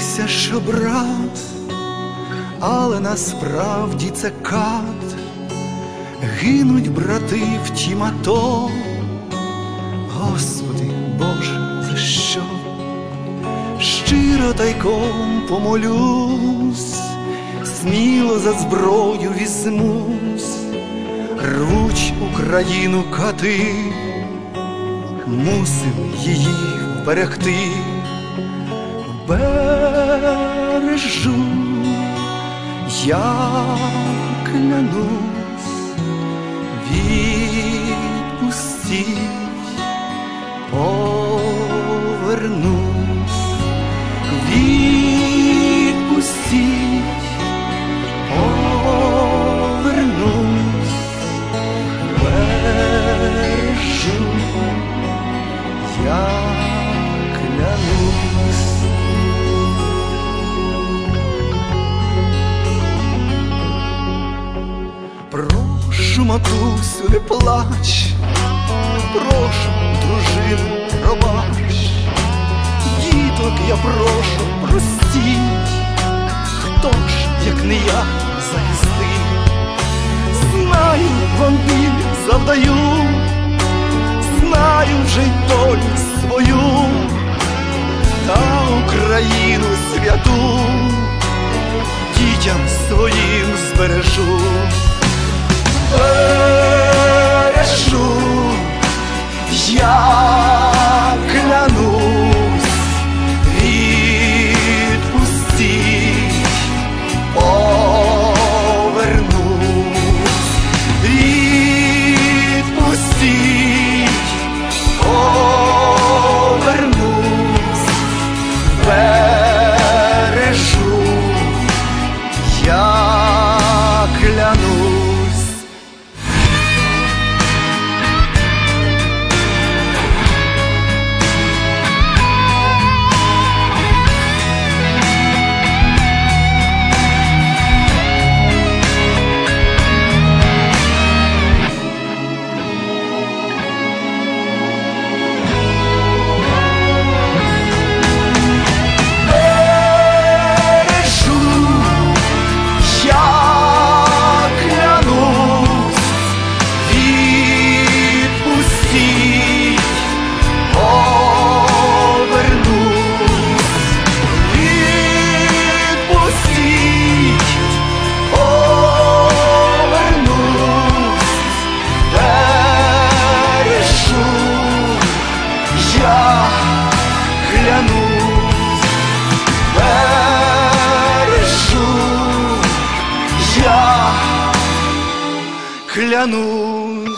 здається, що брат, але насправді це кат, гинуть брати в тім ато. Господи Боже, за що? Щиро тайком помолюсь, сміло за зброю візьмусь, рвуть Україну кати, мусим її вберегти, бережу, я клянусь, відпустіть, повернусь, матусю, не плач, прошу, дружину, пробач, діток я прошу, простіть, хто ж, як не я, захистить, знаю, вам біль завдаю, знаю вже й долю свою, та Україну святу. Дітям своїм збережу. Я я клянусь бережу, я клянусь.